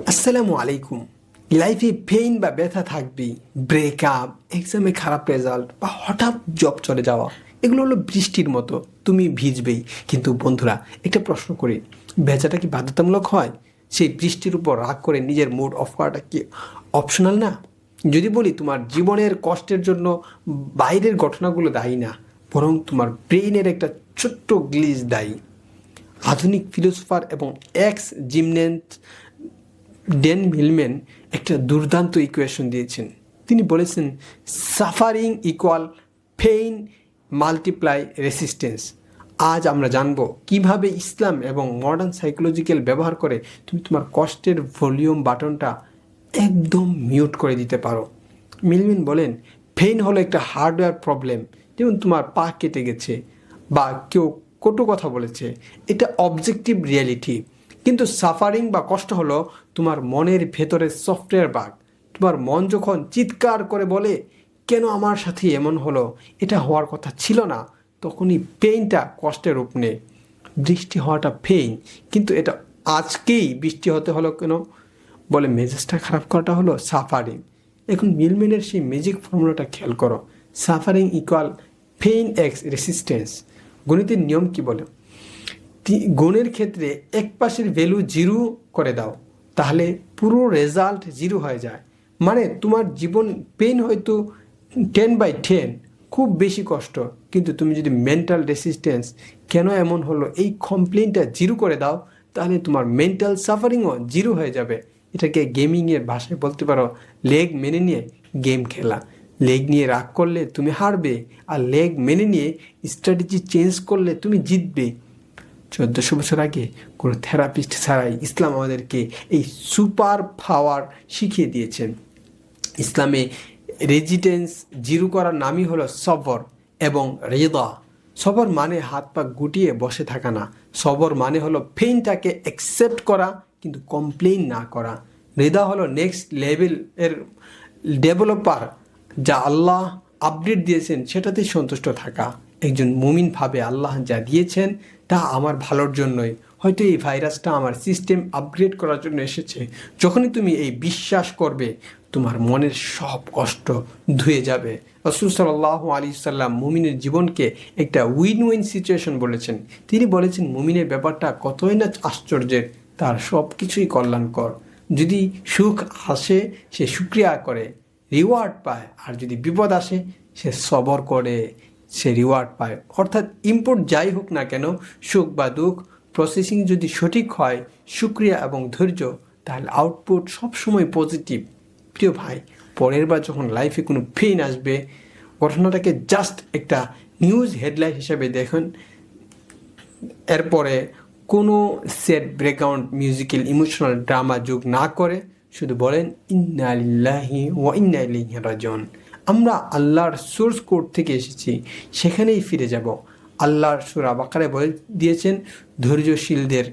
আসসালামু আলাইকুম। লাইফে পেইন বা ব্যথা থাকবেই ব্রেকআপ এক্সামে খারাপ রেজাল্ট বা হঠাৎ জব চলে যাওয়া, এগুলো হলো বৃষ্টির মতো, তুমি ভিজবেই। কিন্তু বন্ধুরা, একটা প্রশ্ন করি ভেজাটা কি বাধ্যতামূলক হয়? সেই বৃষ্টির উপর রাগ করে নিজের মুড অফ করাটা কি অপশনাল না? যদি বলি, তোমার জীবনের কষ্টের জন্য বাইরের ঘটনাগুলো দায়ী না, বরং তোমার ব্রেইনের একটা ছোট্ট গ্লিজ দায়ী। আধুনিক ফিলোসফার এবং এক্স জিমনেন্ট ডেন মিলম্যান একটা দুর্দান্ত ইকুয়েশন দিয়েছেন। তিনি বলেছেন suffering equal pain multiply resistance আজ আমরা জানব কীভাবে ইসলাম এবং মডার্ন সাইকোলজিক্যাল ব্যবহার করে তুমি তোমার কষ্টের ভলিউম বাটনটা একদম মিউট করে দিতে পারো। মিলমিন বলেন পেইন হলো একটা হার্ডওয়্যার প্রবলেম যেমন তোমার পা কেটে গেছে বা কেউ কটু কথা বলেছে। এটা অবজেক্টিভ রিয়ালিটি কিন্তু সাফারিং বা কষ্ট হলো তোমার মনের ভেতরের সফটওয়্যার বাগ তোমার মন যখন চিৎকার করে বলে, কেন আমার সাথে এমন হলো? এটা হওয়ার কথা ছিল না। তখনই পেইনটা কষ্টের রূপ নেয়। বৃষ্টি হওয়াটা পেইন কিন্তু এটা আজকেই বৃষ্টি হতে হলো কেন? বলে মেজাজটা খারাপ করাটা হলো সাফারিং এখন মিলমেনের সেই ম্যাজিক ফর্মুলাটা খেয়াল করো। Suffering equal pain X resistance গণিতের নিয়ম কি বলে? গুণের ক্ষেত্রে এক পাশের ভ্যালু জিরো করে দাও, তাহলে পুরো রেজাল্ট জিরো হয়ে যায়। মানে তোমার জীবন পেন হয়তো টেন বাই টেন খুব বেশি কষ্ট। কিন্তু তুমি যদি মেন্টাল রেসিস্টেন্স কেন এমন হলো, এই কমপ্লেনটা জিরো করে দাও, তাহলে তোমার মেন্টাল সাফারিংও জিরো হয়ে যাবে। এটাকে গেমিংয়ের ভাষায় বলতে পারো লেগ মেনে নিয়ে গেম খেলা। লেগ নিয়ে রাগ করলে তুমি হারবে, আর লেগ মেনে নিয়ে স্ট্র্যাটেজি চেঞ্জ করলে তুমি জিতবে। চোদ্দোশো বছর আগে কোনো থেরাপিস্ট ছাড়াই ইসলাম আমাদেরকে এই সুপার পাওয়ার শিখিয়ে দিয়েছেন। ইসলামে রেজিডেন্স জিরু করার নামই হলো সবর এবং রেদা। সবর মানে হাত পা গুটিয়ে বসে থাকা না। সবর মানে হলো পেইনটাকে অ্যাকসেপ্ট করা কিন্তু কমপ্লেন না করা। রেদা হলো নেক্সট লেভেল এর ডেভেলপার যা আল্লাহ আপডেট দিয়েছেন, সেটাতেই সন্তুষ্ট থাকা। একজন মুমিন ভাবে আল্লাহ যা দিয়েছেন তা আমার ভালোর জন্যই। হয়তো এই ভাইরাসটা আমার সিস্টেম আপগ্রেড করার জন্য এসেছে। যখনই তুমি এই বিশ্বাস করবে, তোমার মনের সব কষ্ট ধুয়ে যাবে। রসুল সাল্লাহ আলী সাল্লাম মুমিনের জীবনকে একটা উইন উইন সিচুয়েশন বলেছেন। তিনি বলেছেন, মুমিনের ব্যাপারটা কতই না আশ্চর্যের, তার সব কিছুই কল্যাণকর। যদি সুখ আসে, সে সুক্রিয়া করে রিওয়ার্ড পায়, আর যদি বিপদ আসে, সে সবর করে। সে রিওয়ার্ড পায়। অর্থাৎ ইম্পোর্ট যাই হোক না কেন, সুখ বা দুঃখ প্রসেসিং যদি সঠিক হয়, সুক্রিয়া এবং ধৈর্য, তাহলে আউটপুট সবসময় পজিটিভ প্রিয় ভাই, পরের বার যখন লাইফে কোনো পেইন আসবে, ঘটনাটাকে জাস্ট একটা নিউজ হেডলাইন হিসেবে দেখুন। এরপরে কোনো set breakout musical emotional drama যোগ না করে, শুধু বলেন, ইন্না লিল্লাহি ওয়া ইন্না ইলাইহি রাজিউন। আমরা আল্লাহর সোর্স কোড থেকে এসেছি, সেখানেই ফিরে যাব। আল্লাহর সুরা বাকারে বলে দিয়েছেন, ধৈর্যশীলদের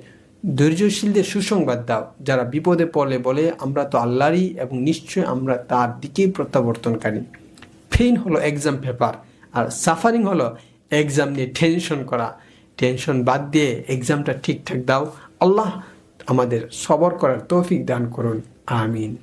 ধৈর্যশীলদের সুসংবাদ দাও। যারা বিপদে পড়লে বলে, আমরা তো আল্লাহরই এবং নিশ্চয় আমরা তার দিকেই প্রত্যাবর্তনকারী। পেইন হলো এক্সাম পেপার আর সাফারিং হলো এক্সাম নিয়ে টেনশন করা। টেনশন বাদ দিয়ে এক্সামটা ঠিকঠাক দাও। আল্লাহ আমাদের সবর করার তৌফিক দান করুন। আমিন।